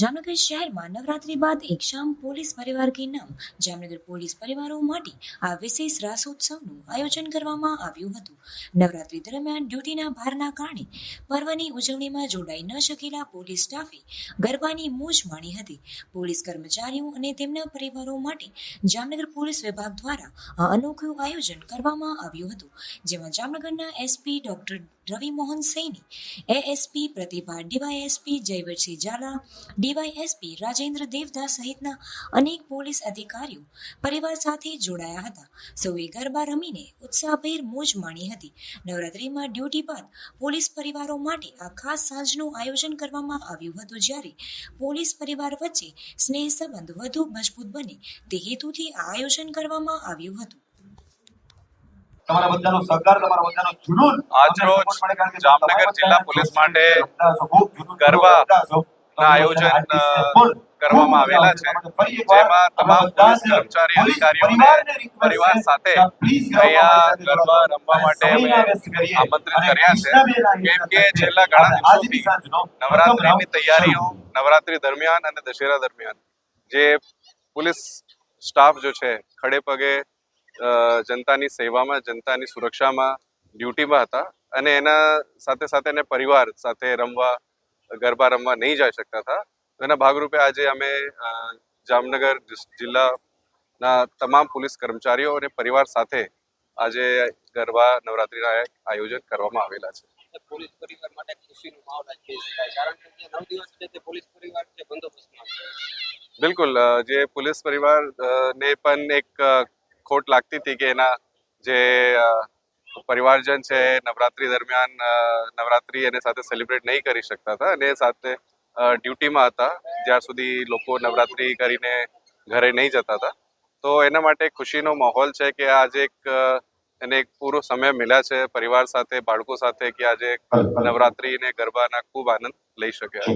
જામનગર શહેરમાં નવરાત્રી બાદ એક શામ પોલીસ પરિવાર કે નામ જામનગર પોલીસ પરિવારો માટે આ વિશેષ રાસોત્સવનું આયોજન કરવામાં આવ્યું હતું. નવરાત્રી દરમિયાન ડ્યુટીના ભારના કારણે પર્વની ઉજવણીમાં જોડાઈ ન શકેલા પોલીસ સ્ટાફે ગરબાની મોજ માણી હતી. પોલીસ કર્મચારીઓ અને તેમના પરિવારો માટે જામનગર પોલીસ વિભાગ દ્વારા આ અનોખું આયોજન કરવામાં આવ્યું હતું. જેમાં જામનગરના SP doctor Ravi Mohan Saini, ASP Pratibha DYSP Jayvarsinh Zala DYSP Rajendra Devda સહિતના અનેક પોલીસ અધિકારીઓ પરિવાર સાથે જોડાયા હતા. સૌએ ગરબા રમીને ઉત્સાહભેર મોજ માણી હતી. નવરાત્રિમાં ડ્યુટી બાદ પોલીસ પરિવારો માટે આ ખાસ સાંજનું આયોજન કરવામાં આવ્યું હતું જ્યારે પોલીસ પરિવાર વચ્ચે સ્નેહ સંબંધ વધુ મજબૂત બને તે હેતુથી આ આયોજન કરવામાં આવ્યું હતું. તમારા બધાનો સહકાર તમારા બધાનો જુનૂન. કારણ કે જામનગર જિલ્લા પોલીસ માટે ગરબા. આયોજન, artist અ, ને full, કરવામાં આવેલા છે. મજા ફરી એકવાર જેમાં તમામ પોલીસ કર્મચારી, અધિકારીઓને પરિવાર સાથે કે please ગરબા અહીંયા ગરબા રમવા માટે સમય અમે ના waste કરીએ. આમંત્રિત કર્યા છે. કેમ કે છેલ્લા ઘણા દિવસોથી નવરાત્રીની તૈયારીઓ નવરાત્રી દરમિયાન અને દશેરા દરમિયાન જે પોલીસ સ્ટાફ જો છે ખડે પગે જનતાની સેવામાં જનતાની સુરક્ષામાં ડ્યુટીમાં હતા અને એના સાથે સાથે એને પરિવાર સાથે રમવા ગરબા રમવા નહીં જઈ શકતા હતા. એના ભાગરૂપે આજે અમે જામનગર જિલ્લાના તમામ પોલીસ કર્મચારીઓ અને પરિવાર સાથે આજે ગરબા નવરાત્રીના આયોજન કરવામાં આવેલા છે. પોલીસ પરિવાર માટે ખુશીનો માહોલ આજ કારણ કે જે નવ દિવસ છે તે પોલીસ પરિવાર છે બંદોબસ્તમાં બિલકુલ જે પોલીસ પરિવાર ને પણ એક ખોટ લાગતી હતી કે એના જે પરિવારજન છે નવરાત્રી દરમિયાન નવરાત્રી એને સાથે સેલિબ્રેટ નહીં કરી શકતા હતા. અને સાથે ડ્યુટીમાં હતા. જ્યાં સુધી લોકો નવરાત્રી કરીને ઘરે નહીં જતા હતા. તો એના માટે ખુશીનો માહોલ છે કે આજે એક એને એક પૂરો સમય મળ્યા છે. પરિવાર સાથે બાળકો સાથે કે આજે નવરાત્રી ને ગરબાના ખૂબ આનંદ લઈ શક્યા